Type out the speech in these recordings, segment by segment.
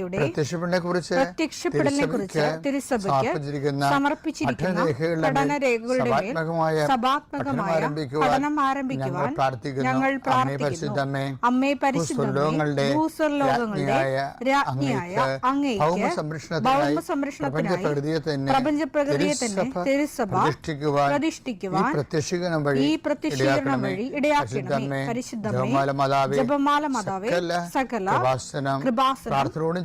അമ്മയുടെ പ്രത്യക്ഷപ്പെടലിനെ കുറിച്ച് പ്രത്യക്ഷപ്പെടലിനെ കുറിച്ച് തിരുസഭയ്ക്ക് സമർപ്പിച്ചിരിക്കുന്ന പഠന രേഖകളുടെ മേൽ സഭാത്മകമായ പഠനം ആരംഭിക്കുവാൻ ഞങ്ങൾ പ്രാർത്ഥിക്കുന്നു അമ്മേ പരിശുദ്ധങ്ങളുടെ ഭൂസ്വർലോകങ്ങളുടെ രാജ്ഞിയായ അങ്ങേക്ക് ഭൗമ സംരക്ഷണത്തിനായി തന്നെ പ്രപഞ്ച പ്രകൃതിയെ തന്നെ തിരുസഭ തിരുസഭ പ്രതിഷ്ഠിക്കുവാൻ ഈ പ്രത്യക്ഷീകരണം വഴി ഈ പ്രത്യക്ഷീകരണം ഇടയാക്കണമേ. വഴി ഇടയാക്കണമേ പരിശുദ്ധമേ ജപമാല മാതാവേ, സകല കൃപാസനം പ്രാർത്ഥനയോടും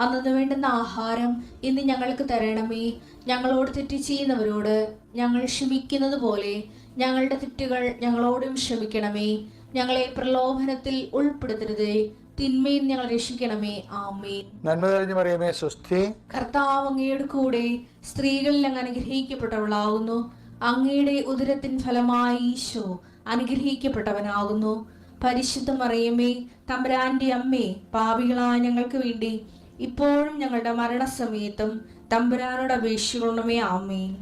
അന്നു വേണ്ടുന്ന ആഹാരം ഇന്ന് ഞങ്ങൾക്ക് തരണമേ. ഞങ്ങളോട് തെറ്റ് ചെയ്യുന്നവരോട് ഞങ്ങൾ ക്ഷമിക്കുന്നത് പോലെ ഞങ്ങളുടെ തെറ്റുകൾ ഞങ്ങളോടും ക്ഷമിക്കണമേ. ഞങ്ങളെ പ്രലോഭനത്തിൽ ഉൾപ്പെടുത്തരുതേ. തിന്മയിൽ ഞങ്ങൾ രക്ഷിക്കണമേ. ആമേൻ. നന്മ തെളിഞ്ഞു പറയുമേ സുസ്ഥി കർത്താവ് അങ്ങയുടെ കൂടെ സ്ത്രീകളിൽ അങ്ങ് അനുഗ്രഹിക്കപ്പെട്ടവളാകുന്നു. അങ്ങയുടെ ഉദരത്തിൻ ഫലമായി ഈശോ അനുഗ്രഹിക്കപ്പെട്ടവനാകുന്നു. പരിശുദ്ധ മറിയമേ തമ്പുരാന്റെ അമ്മേ പാപികളായ ഞങ്ങൾക്ക് വേണ്ടി ഇപ്പോഴും ഞങ്ങളുടെ മരണസമയത്തും തമ്പുരാനോട് അപേക്ഷിക്കണമേ ആമേ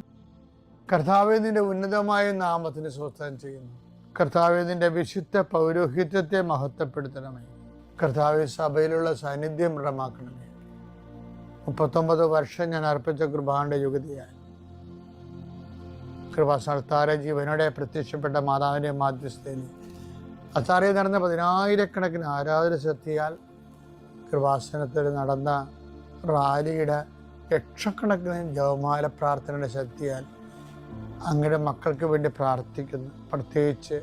കർത്താവെ നിന്റെ ഉന്നതമായ നാമത്തിന് സ്വസ്ഥം ചെയ്യുന്നു. കർത്താവെ നിന്റെ വിശുദ്ധ പൗരോഹിത്യത്തെ മഹത്വപ്പെടുത്തണമേ. കർത്താവെ സഭയിലുള്ള സാന്നിധ്യം ദൃഢമാക്കണമേ. മുപ്പത്തൊമ്പത് വർഷം ഞാൻ അർപ്പിച്ച കൃപാന്റെ യുഗതിയായി കൃപാസ്ഥാന ജീവനോടെ പ്രത്യക്ഷപ്പെട്ട മാതാവിന്റെ മാധ്യസ്ഥയിൽ അത്താറയിൽ നടന്ന പതിനായിരക്കണക്കിന് ആരാധന ശക്തിയാൽ കൃപാസനത്തിൽ നടന്ന റാലിയുടെ ലക്ഷക്കണക്കിന് ജവമാല പ്രാർത്ഥനയുടെ ശക്തിയാൽ അങ്ങയുടെ മക്കൾക്ക് വേണ്ടി പ്രാർത്ഥിക്കുന്നു. പ്രത്യേകിച്ച്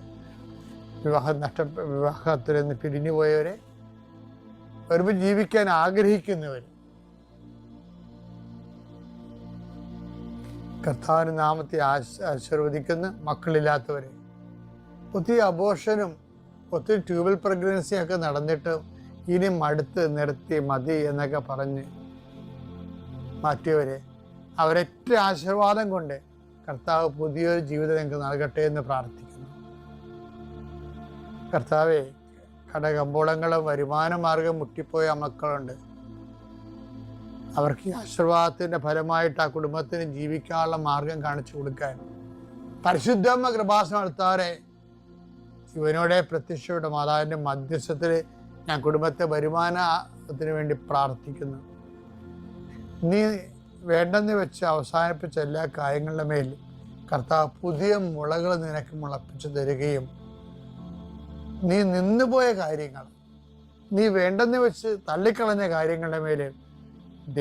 വിവാഹം നഷ്ട വിവാഹത്തിൽ നിന്ന് പിരിഞ്ഞുപോയവരെ ഒരുമിച്ച് ജീവിക്കാൻ ആഗ്രഹിക്കുന്നവർ. കർത്താവിന് നാമത്തെ ആശ ആശീർവദിക്കുന്ന മക്കളില്ലാത്തവരെ. ഒത്തിരി അബോഷനും ഒത്തിരി ട്യൂബൽ പ്രഗ്നൻസിയൊക്കെ നടന്നിട്ട് ഇനി മടുത്ത് നിർത്തി മതി എന്നൊക്കെ പറഞ്ഞ് മാറ്റിയവരെ. അവരൊറ്റ ആശീർവാദം കൊണ്ട് കർത്താവ് പുതിയൊരു ജീവിതം നിങ്ങൾക്ക് നൽകട്ടെ എന്ന് പ്രാർത്ഥിക്കുന്നു. കർത്താവെ കടകമ്പോളങ്ങളും വരുമാന മാർഗം മുട്ടിപ്പോയ മക്കളുണ്ട്. അവർക്ക് ആശീർവാദത്തിന്റെ ഫലമായിട്ട് ആ കുടുംബത്തിന് ജീവിക്കാനുള്ള മാർഗം കാണിച്ചു കൊടുക്കാൻ പരിശുദ്ധമ്മ കൃപാസനം നടത്താറെ ഇവനോടെ പ്രത്യക്ഷയുടെ മാതാവിന്റെ മധ്യസ്ഥത്തിൽ ഞാൻ കുടുംബത്തെ വരുമാനത്തിന് വേണ്ടി പ്രാർത്ഥിക്കുന്നു. നീ വേണ്ടെന്ന് വെച്ച് അവസാനിപ്പിച്ച എല്ലാ കാര്യങ്ങളുടെ മേൽ കർത്താവ് പുതിയ മുളകൾ നിനക്ക് മുളപ്പിച്ചു തരികയും നീ നിന്നുപോയ കാര്യങ്ങൾ നീ വേണ്ടെന്ന് വെച്ച് തള്ളിക്കളഞ്ഞ കാര്യങ്ങളുടെ മേൽ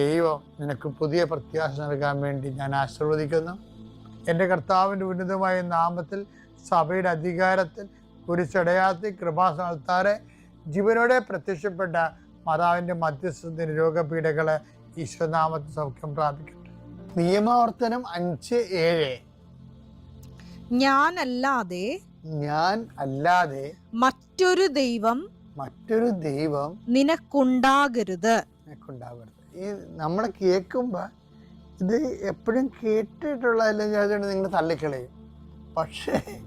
ദൈവം നിനക്ക് പുതിയ പ്രത്യാശ നൽകാൻ വേണ്ടി ഞാൻ ആശീർവദിക്കുന്നു. എന്റെ കർത്താവിന്റെ ഉന്നതമായ നാമത്തിൽ സഭയുടെ അധികാരത്തിൽ കുരിശടയാത്തി കൃപാസ്ഥാനത്താറെ ജീവനോടെ പ്രത്യക്ഷപ്പെട്ട മാതാവിന്റെ മധ്യസ്ഥ രോഗപീഠകൾ ഈശ്വരനാമത്തിൽ സൗഖ്യം പ്രാപിക്കട്ടെ. നിയമാവർത്തനം അഞ്ച് ഏഴ്. ഞാനല്ലാതെ ഞാൻ അല്ലാതെ മറ്റൊരു ദൈവം മറ്റൊരു ദൈവം നിനക്കുണ്ടാകരുത്. നിനക്കുണ്ടാകരുത്. ഈ നമ്മൾ കേൾക്കുമ്പോൾ ഇത് എപ്പോഴും കേട്ടിട്ടുള്ള അല്ലെങ്കിൽ നിങ്ങൾ തള്ളിക്കളയും. പക്ഷേ